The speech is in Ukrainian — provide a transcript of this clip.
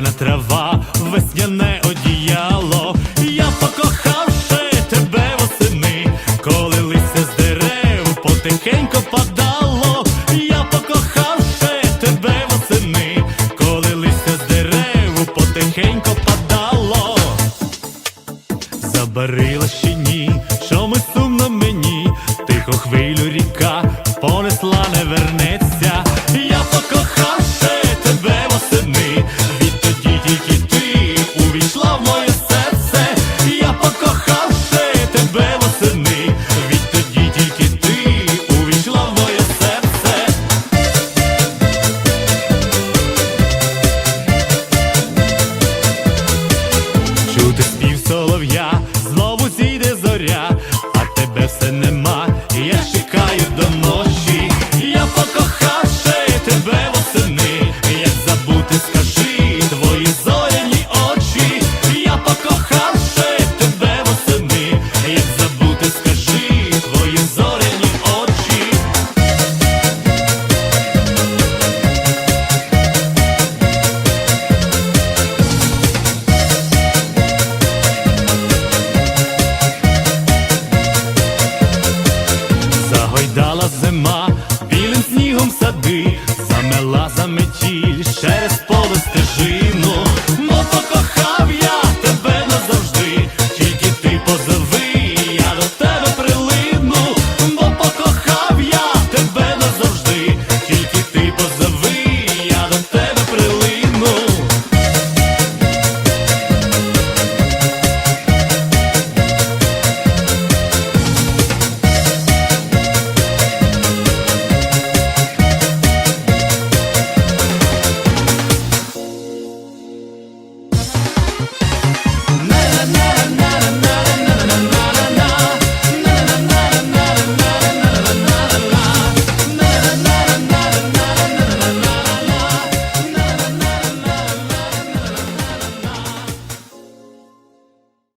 зелена трава, весняне одіяло, я покохавши тебе восени, коли листя з дерев потихенько падало, я покохавши тебе восени, коли листя з дерев потихенько падало, забарила ще ні, що ми сумно мені, тихо хвилю ріка, понесла не вернеться, я покохав.